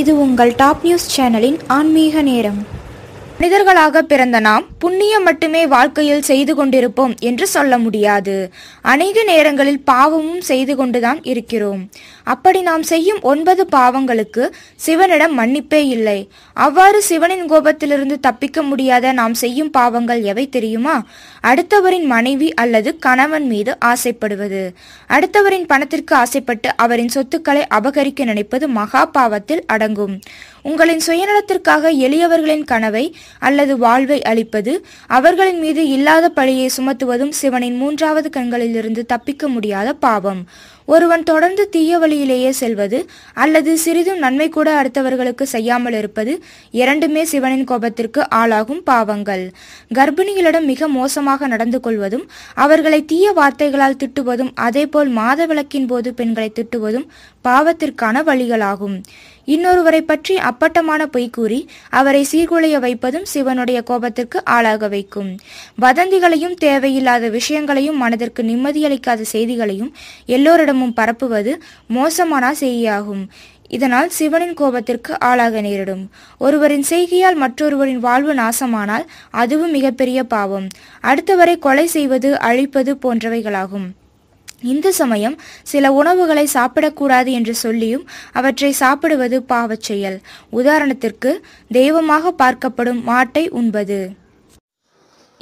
இது உங்கள் top news சேனலின் ஆன்மீக நேரம். மனிதர்களாக பிறந்த நாம் புண்ணியம் மட்டுமே வாழ்க்கையில் செய்து கொண்டிருப்போம் என்று சொல்ல முடியாது. அநேக நேரங்களில் பாவமும் செய்து கொண்டுதான் இருக்கிறோம். அப்படி நாம் செய்யும் ஒன்பது பாவங்களுக்கு சிவனிடம் மன்னிப்பே இல்லை. அவ்வாறு சிவனின் கோபத்திலிருந்து தப்பிக்க முடியாத நாம் செய்யும் பாவங்கள் எவை தெரியுமா? அடுத்தவரின் மனைவி அல்லது கணவன் மீது ஆசைப்படுவது. அடுத்தவரின் பணத்திற்கு ஆசைப்பட்டு அவரின் சொத்துக்களை அபகரிக்க நினைப்பது மகா பாவத்தில் அடங்கும். உங்களின் சுயநலத்திற்காக எளியவர்களின் கனவை அல்லது வாழ்வை அளிப்பது அவர்களின் மீது இல்லாத பழியை சுமத்துவதும் சிவனின் மூன்றாவது கண்களிலிருந்து தப்பிக்க முடியாத பாவம். ஒருவன் தொடர்ந்து தீய வழியிலேயே செல்வது அல்லது சிறிதும் நன்மை கூட அடுத்தவர்களுக்கு செய்யாமல் இருப்பது இரண்டுமே சிவனின் கோபத்திற்கு ஆளாகும் பாவங்கள். கர்ப்பிணிகளிடம் மிக மோசமாக நடந்து கொள்வதும் அவர்களை தீய வார்த்தைகளால் திட்டுவதும் அதேபோல் மாதவிளக்கின் போது பெண்களை திட்டுவதும் பாவத்திற்கான வழிகளாகும். இன்னொருவரை பற்றி அப்பட்டமான பொய் கூறி அவரை சீர்குலைய வைப்பதும் சிவனுடைய கோபத்திற்கு ஆளாக வைக்கும். வதந்திகளையும் தேவையில்லாத விஷயங்களையும் மனதிற்கு நிம்மதியளிக்காத செய்திகளையும் எல்லோரிடம் எல்லோரிடமும் பரப்புவது மோசமான செய்தியாகும் இதனால் சிவனின் கோபத்திற்கு ஆளாக நேரிடும். ஒருவரின் செய்கையால் மற்றொருவரின் வாழ்வு நாசமானால் அதுவும் மிகப்பெரிய பாவம். அடுத்தவரை கொலை செய்வது அழிப்பது போன்றவைகளாகும். இந்து சமயம் சில உணவுகளை சாப்பிடக்கூடாது என்று சொல்லியும் அவற்றை சாப்பிடுவது பாவச் செயல். உதாரணத்திற்கு தெய்வமாக பார்க்கப்படும் மாட்டை உண்பது.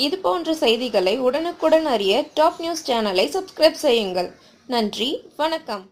இது போன்ற செய்திகளை உடனுக்குடன் அறிய டாப் நியூஸ் சேனலை சப்ஸ்கிரைப் செய்யுங்கள். நன்றி. வணக்கம்.